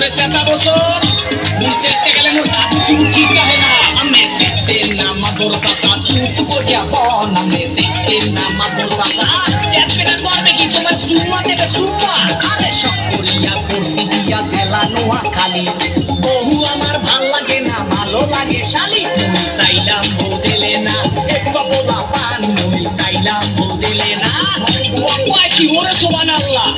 মোরে সেটা বছর। মোর সেটে গেলে মোর দাদু চুল কি কাহে না। আমি সেটে না মাদর সাসা চুত করিয়া বন। আমি সেটে না মাদর সাসা সেটে করবে কি তোমার সুমা দেবে সুমা? আরে সব করিয়া পড়ছি দিয়া জেলা নোয়া খালি বহু আমার ভালো লাগে না, ভালো লাগে শালি। তুমি চাইলাম বদেলে না, এক কপলা পান। তুমি চাইলাম বদেলে না। ওয়াকুয়া কি ওরে সোমান আল্লাহ।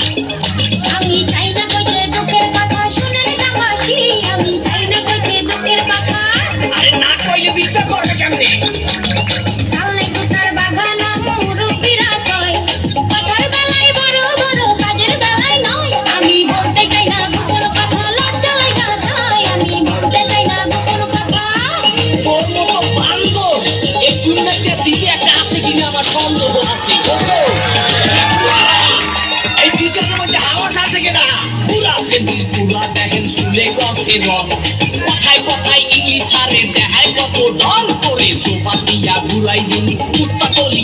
কিনা আমার সন্দেহ আছে এই পিছনের মধ্যে আওয়াজ আছে কিনা? পুরা আছে পুরা দেখেন চুলে গছে রং। কথায় কথায় ইংলিশ আরে দেখায় কত ঢং করে সোফা দিয়া ঘুরাই দিন কুত্তা তলি